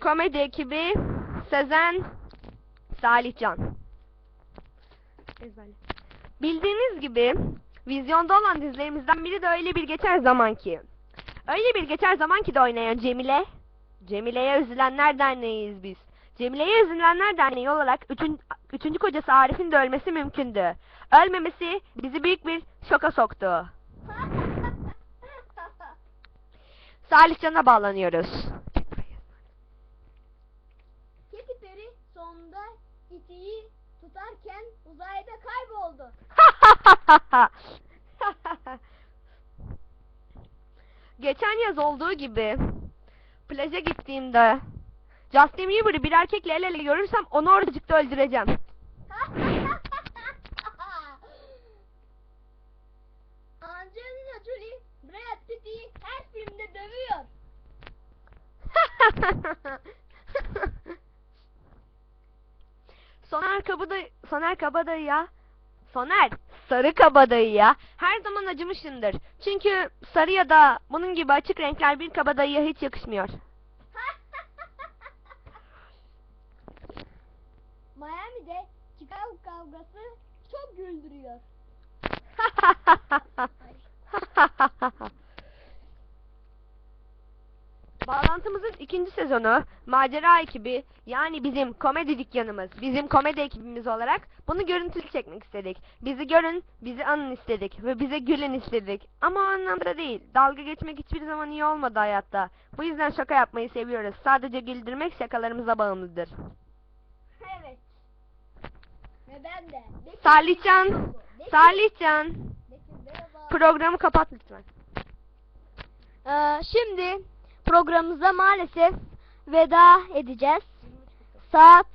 komedi ekibi Sezen Salihcan. Ezberle. Bildiğiniz gibi vizyonda olan dizilerimizden biri de öyle bir geçer zamanki. Öyle bir geçer zamanki de oynayan Cemile. Cemile'ye üzülenler derneğiyiz biz. Cemile'ye üzülenler derneği olarak üçün, üçüncü kocası Arif'in de ölmesi mümkündü. Ölmemesi bizi büyük bir şoka soktu. Salihcan'a bağlanıyoruz. İtiyi tutarken uzayda kayboldu. Geçen yaz olduğu gibi plaja gittiğimde Justin Bieber'ı bir erkekle el ele görürsem onu oracıkta öldüreceğim. Angelina Jolie Brad Pitt'i her filmde dövüyor. Soner Kabadayı, Soner Kabadayı'ya Soner Sarı Kabadayı'ya her zaman acımışımdır. Çünkü sarı ya da bunun gibi açık renkler bir kabadayıya hiç yakışmıyor. Miami'de Chicago kavgası çok güldürüyor. Bağlantımızın ikinci sezonu macera ekibi yani bizim komedi dükkanımız, bizim komedi ekibimiz olarak bunu görüntülü çekmek istedik. Bizi görün, bizi anın istedik ve bize gülün istedik. Ama o anlamda değil. Dalga geçmek hiçbir zaman iyi olmadı hayatta. Bu yüzden şaka yapmayı seviyoruz. Sadece güldürmek şakalarımıza bağımlıdır. Evet. Ve ben de. Bekir Salihcan, Bekir- Salihcan Bekir merhaba. programı kapat lütfen. Ee, şimdi programımıza maalesef veda edeceğiz. Saat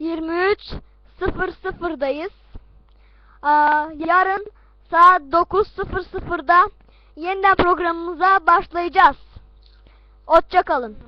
23.00'dayız. Ee, yarın saat 9.00'da yeniden programımıza başlayacağız. Hoşça kalın.